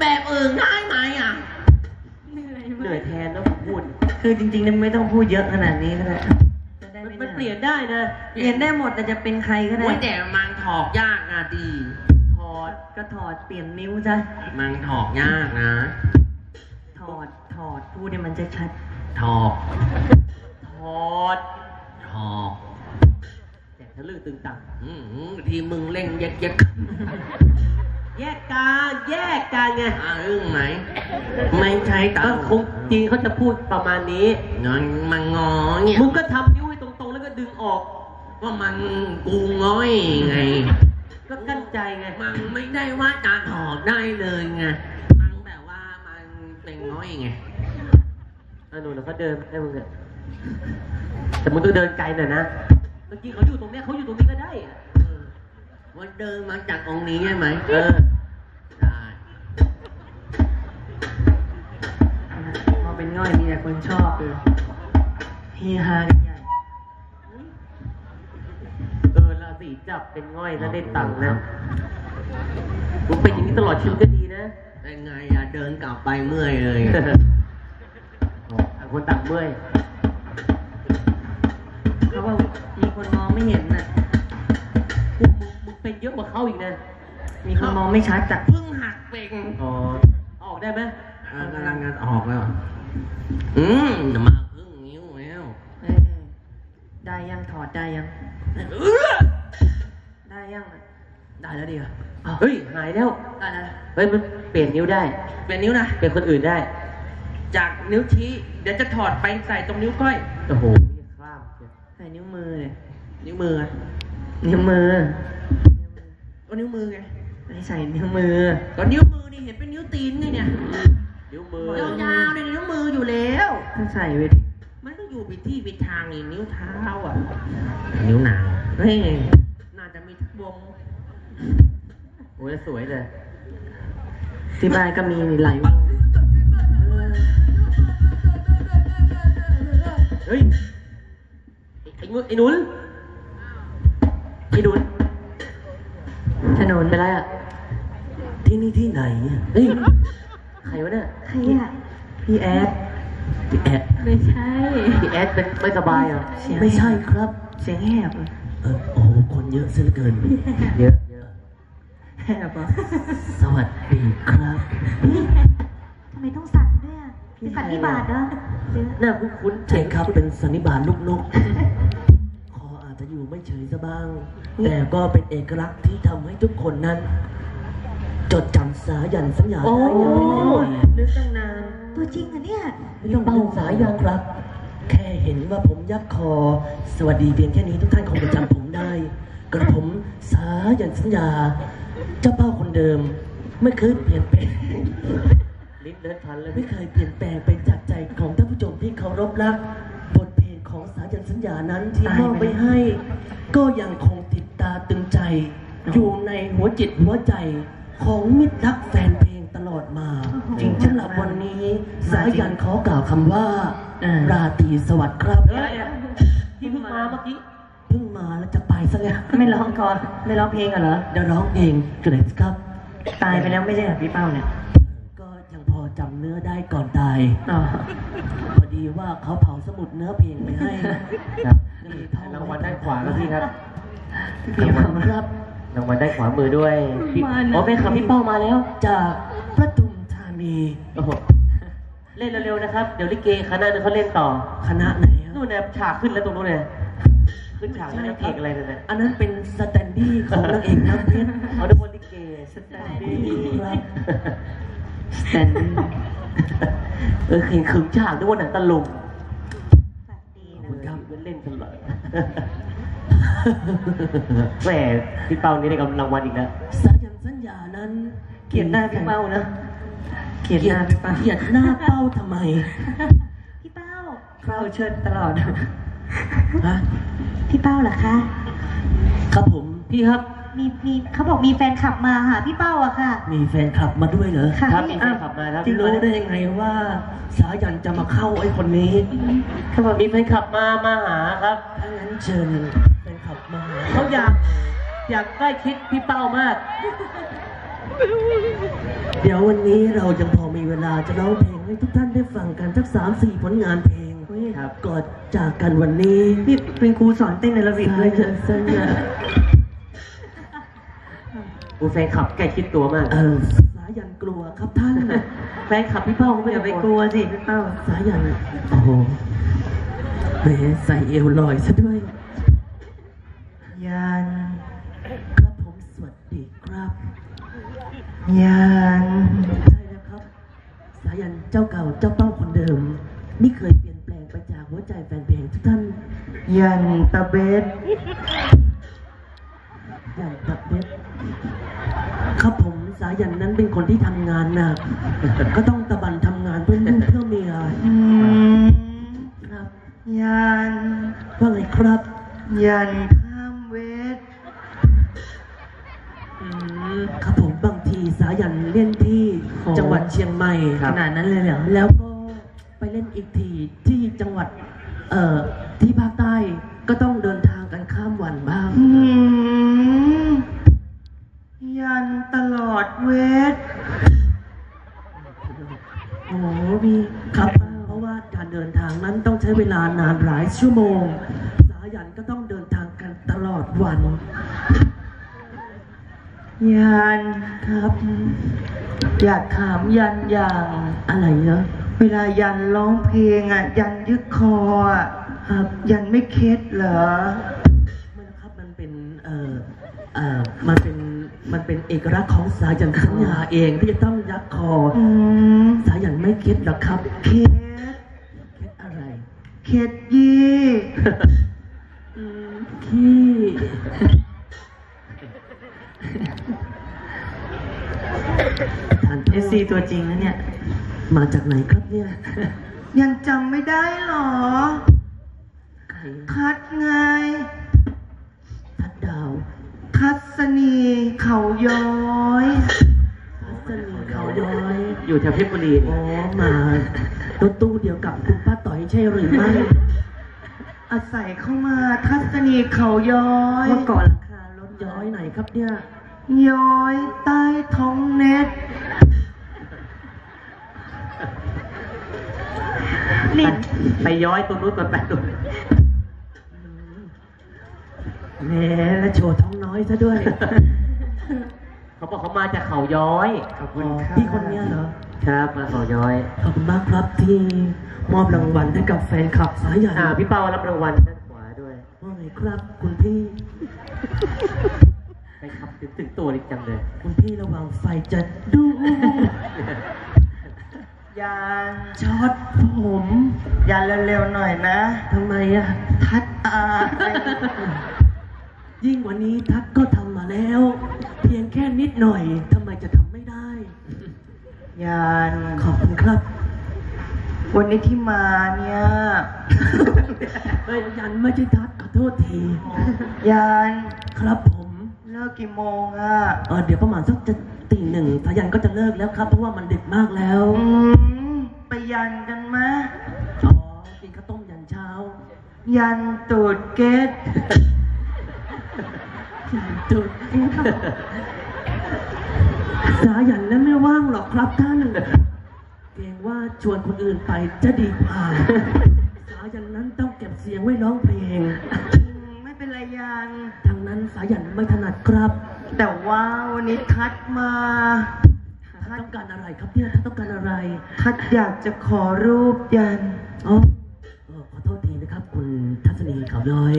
แบบอื่นได้ไหมอะเหนื่อยแทนต้องพูด คือจริงๆเนี่ยไม่ต้องพูดเยอะขนาดนี้ก็ได้จะได้มันไม่มันหเปลี่ยนได้นะ เปลี่ยนได้หมดแต่จะเป็นใครก็ได้ โอ้ยแต่มันถอกยากนะดี ถอดก็ถอดเปลี่ยนนิ้วจ้ะมันถอกยากนะ ถอดถอดพูดเนี่ยมันจะชัด ถอกถอดถอกแจกทะลึ่งตึงตังอืมทีมึงเล่งเย็กเย็ก แยกกาแยกกันไงอ่าอึ้งไหม ไม่ใช่ตาก็คงจริงเขาจะพูดประมาณนี้งอนมันงอเนี่ยมึงก็ทำนิ้วให้ตรงๆ แล้วก็ดึงออกก็มันกูง้อยไง ก็กั้นใจไง มันไม่ได้ว่าจะถอกได้เลยไง มันแบบว่ามันเป็นง้อยไงอะหนูแล้วเขาเดินให้มึงเนี่ยแต่มึงต้องเดินไกลหน่อยนะ เมื่อกี้เขาอยู่ตรงเนี้ยเขาอยู่ตรงนี้ก็ได้อะ วันเดินมาจากองค์นี้ใช่ไหมเออได้พอเป็นง่อยมีแต่คนชอบเลยเฮฮากันใหญ่ เออราศีจับเป็นง่อยถ้าได้ตังค์นะมึงเป็นอย่างนี้ตลอดชีวิตก็ดีนะ เป็นไงอะเดินกลับไปเมื่อยเลยต่างคนต่างเมื่อย เขาบอกมีคนมองไม่เห็นน่ะ ยอะกว่าเขาอีกนะ มีคนมองไม่ชัดจ้ะเพิ่งหักเป็นอ๋อออกได้ไหมอ่ากำลังจะออกแล้ว อืมจะมาครึ่งนิ้วแล้วเออได้ยังถอดได้ยังเออได้ยังอะได้แล้วดีอะเฮ้ยหายแล้ว ได้แล้วเฮ้ยมันเปลี่ยนนิ้วได้ เปลี่ยนนิ้วนะ เปลี่ยนคนอื่นได้ จากนิ้วชี้ เดี๋ยวจะถอดไปใส่ตรงนิ้วก้อย โอ้โหอย่าข้ามเชียวใส่นิ้วมือเลยนิ้วมือไงนิ้วมือก็ นิ้วมือไงไม่ใส่นิ้วมือ ก็นิ้วมือนี่เห็นเป็นนิ้วตีนไงเนี่ยนิ้วมือยาวๆในนิ้วมืออยู่แล้วถ้าใส่ไว้ดิมันก็อยู่ผิดที่ผิดทางนี่นิ้วเท้าอะ นิ้วนางเฮ้ยน่าจะมีทุกวงโอ้ยสวยเลยที่บ้านก็มีหลายวงเฮ้ยไอ้ไอ้นุ้นไอ้หนุนไอ้หนุน ถนนเป็นไรอะที่นี่ที่ไหนอะเฮ้ยใครวะเนี่ยใครอะพี่แอดพี่แอดไม่ใช่ พี่แอดเป็นไม่สบายเหรอเสียงไม่ใช่ครับ เสียงแหบอะเออโอ้โหคนเยอะซะเหลือเกิน เยอะเยอะแหบเหรอสวัสดีครับทำไมต้องสั่นด้วยอะเป็นสันนิบาตเหรอหรือหน้าคุ้นๆใช่ครับเป็นสันนิบาตลูกนกคออา จจะอยู่ไม่เฉยซะบ้าง แต่ก็เป็นเอกลักษณ์ที่ทำให้ทุกคนนั้น จดจำสายันสัญญาโอ้ได้อย่างแน่นอนนึกตั้งนานตัวจริงเหรอเนี่ยไม่ต้องเป้าสายันครับ แค่เห็นว่าผมยักคอ สวัสดีเพียงแค่นี้ทุกท่านคงจะจำผมได้ กระผมสายันสัญญา เจ้าเป้าคนเดิม ไม่เคยเปลี่ยนแปลงลิ้นเดินพันเลยไม่เคยเปลี่ยนแปลงไปจากใจของท่านผู้ชมที่เคารพรักบทเพ ลงของสายันสัญญานั้นที่มอบไปให้ ก็ยังคงติดตาตึงใจ อยู่ในหัวจิตหัวใจของมิตรรักแฟนเพลงตลอดมาจริงสำหรับวันนี้ สายันขอกล่าวคำว่าอ่าราตรีสวัสดิ์ครับเฮ้ยที่เพิ่งมาเมื่อกี้เพิ่งมาแล้วจะไปซะแล้วไม่ร้องก่อนไม่ร้องเพลงกันเหรอเดี๋ยวร้องเองกันเลยครับ ตายไปแล้วไม่ใช่เหรอพี่เป้าเนี่ย ก็ยังพอจำเนื้อได้ก่อนตายอ๋อพอ ดีว่าเขาเผาสมุดเนื้อเพลงไปให้ครับก็เลยท่องรางวัลด้านขวาครับพี่ครับขอบคุณครับรางวัลด้านขวามือด้วยพี่อ๋อแม่ขับพี่เป้ามาแล้ว จากปทุมธานีโอ้โหเล่นเร็วๆนะครับ เดี๋ยวลิเกคณะนึงเขาเล่นต่อคณะไหนครับนู่นเนี่ยฉากขึ้นแล้วตรงนู้นเนี่ยขึ้นฉากแล้วนางเอกอะไรนั่นน่ะอันนั้นเป็นสแตนดี้ของนางเอกน้ำเพชรเอาดูบนลิเกสแตนดี้ครับสแตนดี้ เออเห็นขึงฉากด้วยว่าหนังตะลุงฝากดีขอบนะคุณครับเล่นตลอดแหมพี่เป้านี่ได้กำรางวัลอีกแล้วสายันสัญญานั้น เกลียดหน้าพี่เป้านะ เกลียดหน้าพี่เป้าเกลียดหน้าเป้าทำไม พี่เป้าเป้าเชิดตลอดฮะพี่เป้าเหรอคะ ครับผม พี่ครับ มีมีเขาบอกมีแฟนคลับมาหาพี่เป้าอะค่ะ มีแฟนคลับมาด้วยเหรอค่ะครับมีแฟนคลับมาครับที่รู้ได้ยังไงว่า สายันจะมาเข้าไอ้คนนี้เขาบอกมีแฟนคลับมามาหาครับถ้างั้นเชิญแฟนคลับมาหาเขาอยากอยากใกล้ชิดพี่เป้ามาก เดี๋ยววันนี้เรายังพอมีเวลาจะร้องเพลงให้ทุกท่านได้ฟังกันสักสามสี่ผลงานเพลงครับก่อนจากกันวันนี้นี่เป็นครูสอนเต้นในระเบียบสาเลยยันสัญญา กูแฟนขับใกล้คิดตัวมาก เออ สายันกลัวครับท่านแฟนขับพี่เป้าก็ไม่อย่าได้ไปกลัวสิพี่เป้าสายันโอ้โหแหมใส่เอวลอยซะด้วย ยัน ครับผมสวัสดีครับ ยัน ใช่แล้วครับ สายันเจ้าเก่าเจ้าเป้าคนเดิม นี่เคยเปลี่ยนแปลงไปจากหัวใจแฟนเพลงทุกท่าน ยันตะเบส อย่างตับเบ็ดครับผมสายันนั้น เป็นคนที่ทำงานหนักก็ต้องตะบันทำงานเพื่อลูกเพื่อเมียอืมครับ ยัน ว่าไงครับยันข้ามเวทอืมครับผมบางทีสายันเล่นที่โอ้จังหวัดเชียงใหม่ขนาดนั้นเลยเหรอแล้วก็ไปเล่นอีกทีที่จังหวัดเอ่อที่ภาค เดินทางนั้นต้องใช้เวลานานหลายชั่วโมง สายันก็ต้องเดินทางกันตลอดวันยันครับ อยากถามยันอย่างอะไรเนาะเวลายันร้องเพลงอะ ยันยึดคออะครับยันไม่เคล็ดเหรอไม่นะครับมันเป็นเอ่อเอ่อมันเป็นมันเป็นเอกลักษณ์ของสายันสัญญาเองที่จะต้องยักคออืมสายันไม่คิดหรอกครับเคล็ดคิดอะไร เคล็ดยี่อืมขี้ทานเอซีตัวจริงนะเนี่ย มาจากไหนครับเนี่ย ยังจำไม่ได้เหรอใครคัดไงทัดดาวคัดสนีเขาย้อยทัศนีเขาย้อย อยู่แถวเพชรบุรี อ๋อ มารถตู้เดียวกับคุณป้าต่อย ใช่หรือไม่ อาศัยเข้ามาทัศนีเขาย้อย เมื่อก่อนราคารถย้อยไหนครับเนี่ย ย้อยใต้ท้องเน็ตไปไปย้อยตรงนู้นก่อนไปตรงแหมแล้วโชว์ท้องน้อยซะด้วย เขาบอกเขามาจากเขาย้อยขอบคุณอ๋อค่ะพี่คนเนี้ยเหรอ ครับมาเขาย้อยขอบคุณมากครับที่มอบรางวัลให้กับแฟนคลับสายใหญ่อ่าพี่เป้ารับรางวัลด้านขวาด้วยว่าไงครับ คุณพี่ไปขับถึงถึงตัวอีกจังเลย คุณพี่ระวังไฟจะดูยันช็อตผมยันเร็วๆหน่อยนะทำไมอะทัดอายิ่งกว่านี้ทักก็ทำมาแล้ว เพียงแค่นิดหน่อยทำ ยันขอบคุณครับ วันนี้ที่มาเนี่ย เฮ้ยยันไม่ใช่ทักขอโทษทียันครับผมเลิกกี่โมงอะเออเดี๋ยวประมาณสักจะตีหนึ่งสายันก็จะเลิกแล้วครับเพราะว่ามันดึกมากแล้วอืมไปยันกันไหมอ๋อกินข้าวต้มยันเช้า ยันตูดเกต จุด สายันนั้นไม่ว่างหรอกครับท่านเกรงว่าชวนคนอื่นไปจะดีกว่าสายันนั้นต้องเก็บเสียงไว้ร้องเพลงอืมไม่เป็นไรยันทางนั้นสายันไม่ถนัดครับ แต่ว่าวันนี้ทัดมาท่านต้องการอะไรครับเนี่ยท่านต้องการอะไรทัดอยากจะขอรูปยันอ๋อเออขอโทษทีนะครับ คุณทัศนีเขาย้อย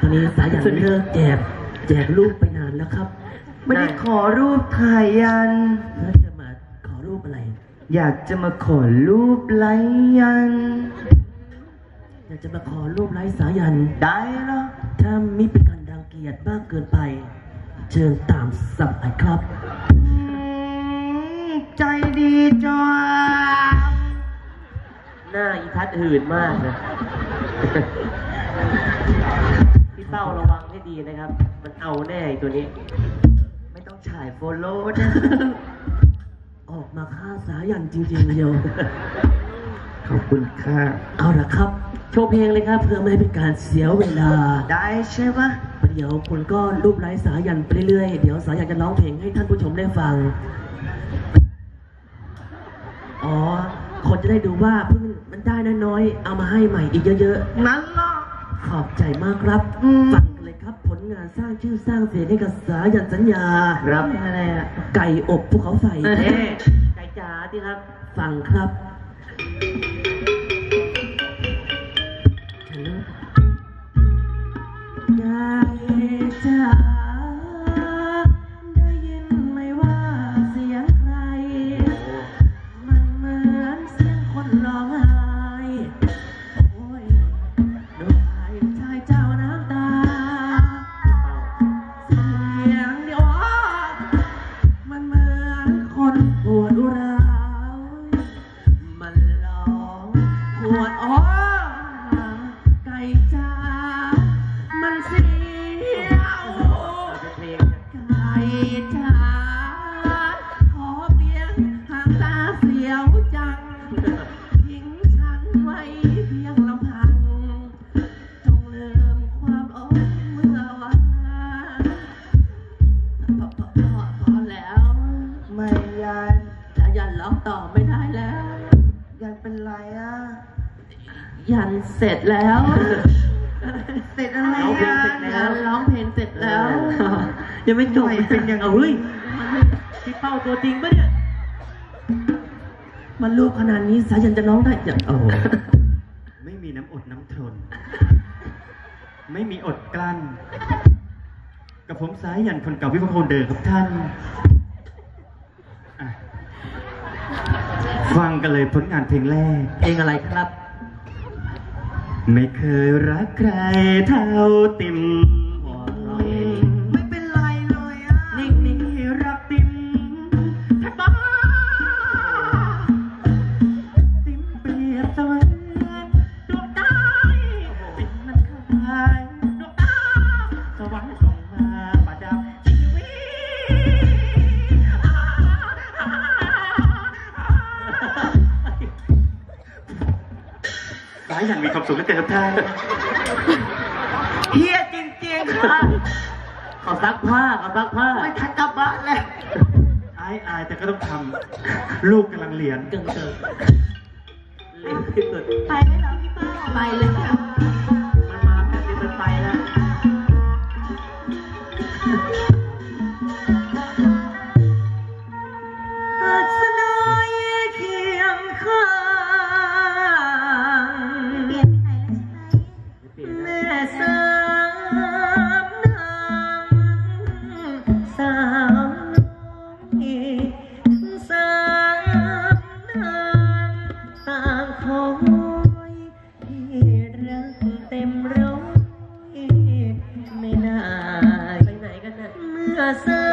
ตอนนี้สายันเลิกแจกแจกรูปไปนานแล้วครับ ไม่ได้ขอรูปถ่ายยัน แล้วจะมาขอรูปอะไร อยากจะมาขอรูปไลค์ยัน อยากจะมาขอรูปไร้สายัน ได้เหรอถ้ามิเป็นการรังเกียจมากเกินไป เชิญตามสบายครับอืมใจดีจังหน้าอีทัศน์หื่นมากนะ พี่เป้าระวังให้ดีนะครับ มันเอาแน่ไอ้ตัวนี้ไม่ ต้องฉายโฟโล่นะออกมาฆ่าสายันจริงๆเดียว ขอบคุณค่ะเอาละครับ โชว์เพลงเลยครับ เพื่อไม่ให้เป็นการเสียเวลา ได้ใช่ปะพอดีเดี๋ยวคุณก็รูปไร้สายันไปเรื่อยๆ เดี๋ยวสายันจะร้องเพลงให้ท่านผู้ชมได้ฟัง อ๋อ คนจะได้ดูว่าเพิ่งมันได้น้อยๆ เอามาให้ใหม่อีกเยอะนั้นล่ะๆ ขอบใจมากครับอืม ฟังกันเลยครับผลงานสร้างชื่อสร้างเสียงให้กับสายันสัญญาครับ อะไรอะ ไก่อบภูเขาไฟเฮ้ไก่จ๋าที่ครับ ฟังครับไก่จ๋า เสร็จแล้ว เสร็จอะไรร้องเพลงอะเสร็จแล้ว ร้องเพลงเสร็จแล้ว ยังไม่จบทำไมเป็นอย่างนี้เอาเฮ้ยพี่เป้าตัวจริงปะเนี่ย มันรูปขนาดนี้สายันจะร้องได้จะโอ้โหไม่มีน้ำอดน้ำทน ไม่มีอดกลั้น กับผมสายยันคนเก่าวิภพลเดิมครับท่านอะฟังกันเลยผลงานเพลงแรก เพลงอะไรครับ ไม่เคยรักใครเท่าติ่มายอย่างมีความสุขเหลือเกินครับท่านเฮียจริงๆค่ะเขาซักผ้าเขาซักผ้าไม่ทันกลับบ้านแล้วอายอายแต่ก็ต้องทำลูกกำลังเรียนเกิงเกิงเล่นที่สุดไปไหมเหรอพี่เป้าไปเลยค่ะมันมาแป๊บเดียวมันไปแล้ว เต็มร้อยไม่นานไปไหนกันน่ะเมื่อสา